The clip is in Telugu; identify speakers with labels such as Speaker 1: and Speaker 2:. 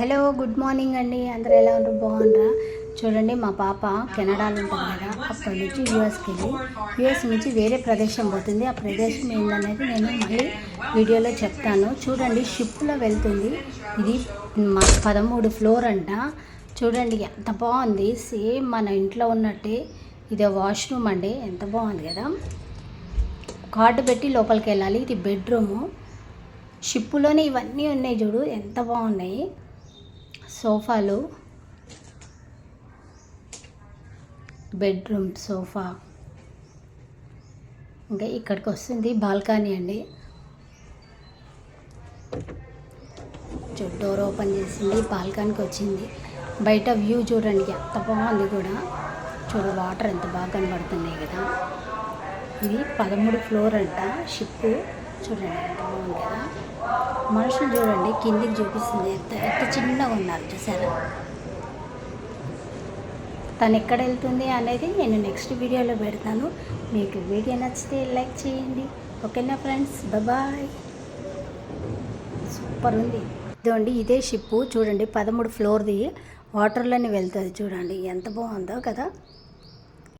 Speaker 1: హలో గుడ్ మార్నింగ్ అండి. అందరూ ఎలా ఉంటారు బాగుంటారా చూడండి మా పాప కెనడాలో ఉంటుంది కదా అక్కడి నుంచి యూఎస్కి వెళ్ళి. యూఎస్ నుంచి వేరే ప్రదేశం పోతుంది. ఆ ప్రదేశం ఏందనేది నేను మళ్ళీ వీడియోలో చెప్తాను. చూడండి షిప్లో వెళ్తుంది. ఇది మా పదమూడు ఫ్లోర్ అంట. చూడండి ఎంత బాగుంది. సేమ్ మన ఇంట్లో ఉన్నట్టే. ఇది వాష్రూమ్ అండి. ఎంత బాగుంది కదా. కార్డు పెట్టి లోపలికి వెళ్ళాలి. ఇది బెడ్రూము. షిప్పులోనే ఇవన్నీ ఉన్నాయి చూడు. ఎంత బాగున్నాయి. సోఫాలు బెడ్రూమ్ సోఫా. ఇంకా ఇక్కడికి వస్తుంది బాల్కనీ అండి. డోర్ ఓపెన్ చేసింది బాల్కనీకి వచ్చింది బయట వ్యూ చూడండి ఎంత బాగుంది కూడా. చూడు వాటర్ ఎంత బాగా కనబడుతున్నాయి కదా. ఇది పదమూడు ఫ్లోర్ అంట షిప్పు. చూడండి. బాగుంది కదా మనుషులు చూడండి కిందికి చూపిస్తుంది. ఎంత ఎంత చిన్నగా ఉన్నారు చూసారా? తను ఎక్కడ వెళ్తుంది అనేది నేను నెక్స్ట్ వీడియోలో పెడతాను. మీకు వీడియో నచ్చితే లైక్ చేయండి. ఓకేనా ఫ్రెండ్స్? బాయ్. సూపర్ ఉంది. ఇదండి ఇదే షిప్పు చూడండి పదమూడు ఫ్లోర్ది వాటర్లోనే వెళ్తుంది. చూడండి ఎంత బాగుందో కదా.